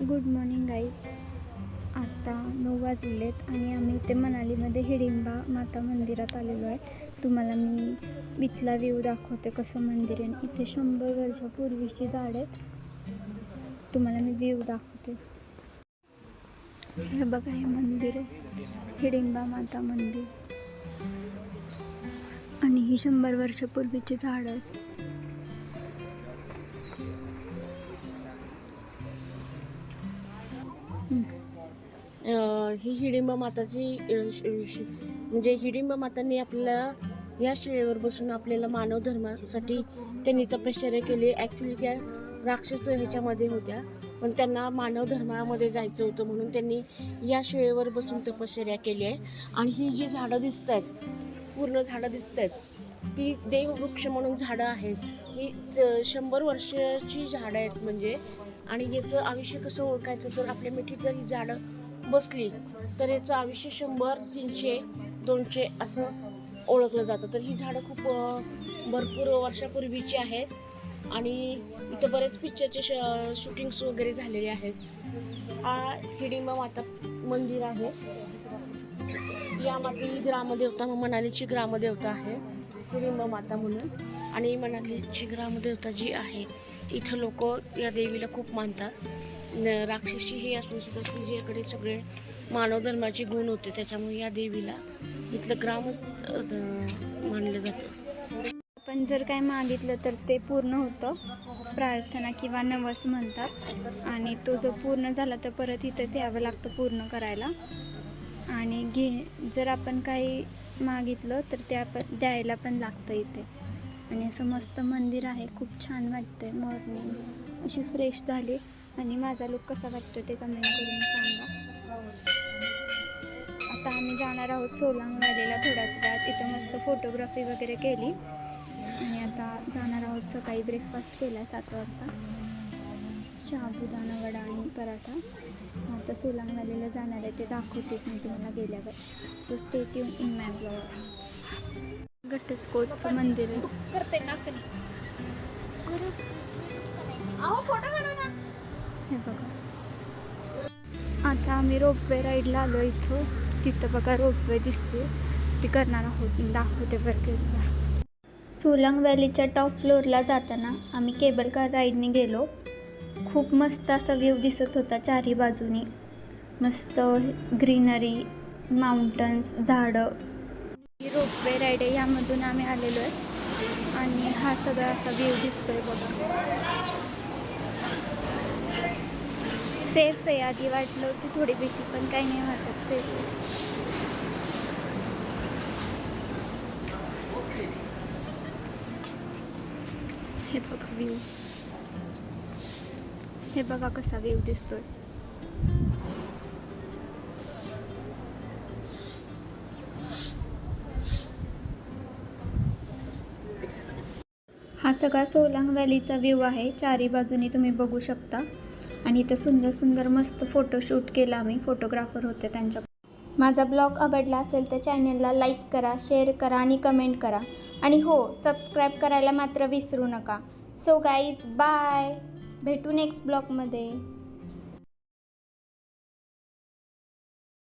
Good morning guys आत्ता नऊ वाजलेत आणि आम्ही इथे मनालीमध्ये हिडिंबा माता मंदिरात आलेलो आहे. तुम्हाला मी इथला व्ह्यू दाखवते कसं मंदिर आहे. आणि इथे शंभर वर्षापूर्वीची झाड आहेत. तुम्हाला मी व्ह्यू दाखवते. हे बघा हे मंदिर आहे. हिडिंबा माता मंदिर. आणि ही शंभर वर्षापूर्वीची झाड आहेत. ही हिडिंबा माताची म्हणजे हिडिंब मातांनी आपल्याला या शिळेवर बसून आपल्याला मानव धर्मासाठी त्यांनी तपश्चर्या केली. ॲक्च्युली त्या राक्षस ह्याच्यामध्ये होत्या. पण त्यांना मानव धर्मामध्ये जायचं होतं म्हणून त्यांनी या शिळेवर बसून तपश्चर्या केली आहे आणि ही जी झाडं दिसत आहेत पूर्ण झाडं दिसत आहेत ती देववृक्ष म्हणून झाडं आहेत. ही शंभर वर्षाची झाडं आहेत म्हणजे आणि याचं आयुष्य कसं ओळखायचं? तर आपल्या मिठीत जर झाडं बसली तर याचं आयुष्य शंभर तीनशे दोनशे असं ओळखलं जातं. तर ही झाडं खूप भरपूर वर्षापूर्वीची आहेत आणि इथं बरेच पिक्चरचे श शूटिंग्स वगैरे झालेले आहेत. हा हिडिंबा माता मंदिर आहे. यामध्ये ही ग्रामदेवता मनालीची ग्रामदेवता आहे. हिडिंबा माता म्हणून. आणि मनालीची ग्रामदेवता जी आहे इथं लोक या देवीला खूप मानतात. न- राक्षसी हे असून सुद्धा तिच्याकडे सगळे मानव धर्माचे गुण होते त्याच्यामुळे या देवीला इथलं ग्रामच मानलं जातं. आपण जर काय मागितलं तर ते पूर्ण होतं. प्रार्थना किंवा नवस म्हणतात. आणि तो जो पूर्ण झाला तर परत इथं यावं लागतं पूर्ण करायला. आणि घे जर आपण काही मागितलं तर ते आपण द्यायला पण लागतं इथे. आणि असं मस्त मंदिर आहे खूप छान वाटतंय मॉर्निंग अशी फ्रेश झाली. आणि माझा लुक कसा वाटतो ते कमेंट करून सांगा. आता आम्ही जाणार आहोत सोलांगवाडीला व्हॅलीला थोड्याच वेळात. इथं मस्त फोटोग्राफी वगैरे केली. आणि आता जाणार आहोत सकाळी ब्रेकफास्ट केला आहे सात वाजता. साबुदाणा वडा आणि पराठा. आता सोलांग व्हॅलीला जाणार आहे ते दाखवतेच मी तुम्हाला गेल्यावर. So stay tune in my blog घटस्कोटचं मंदिर आहे. हे बघा. आता आम्ही रोपवे राईडला आलो इथं. तिथं बघा रोपवे दिसते. ती करणार आहोत. दाखवते बरं सोलांग व्हॅलीच्या टॉप फ्लोअरला जाताना आम्ही केबल कार राईडने गेलो. खूप मस्त असा व्ह्यू दिसत होता चारही बाजूनी. मस्त ग्रीनरी माउंटन्स झाडं. रोपवे राईड आहे यामधून आम्ही आलेलो आहे. आणि हा सगळा असा व्ह्यू दिसतोय बघा. सेफ आहे आधी वाटलं होती थोडी भीती पण काही नाही वाटत सेफ आहे. हे बघ व्ह्यू. हे बघा कसा व्ह्यू दिसतोय. हा सगळा सोलांग व्हॅलीचा व्ह्यू आहे. चारी बाजूनी तुम्ही बघू शकता. आणि इथं सुंदर सुंदर मस्त फोटोशूट केला आम्ही. फोटोग्राफर होते त्यांच्या. माझा ब्लॉग आवडला असेल तर चॅनलला लाईक करा शेअर करा आणि कमेंट करा. आणि हो सबस्क्राईब करायला मात्र विसरू नका. सो गाईज बाय भेटू नेक्स्ट ब्लॉगमध्ये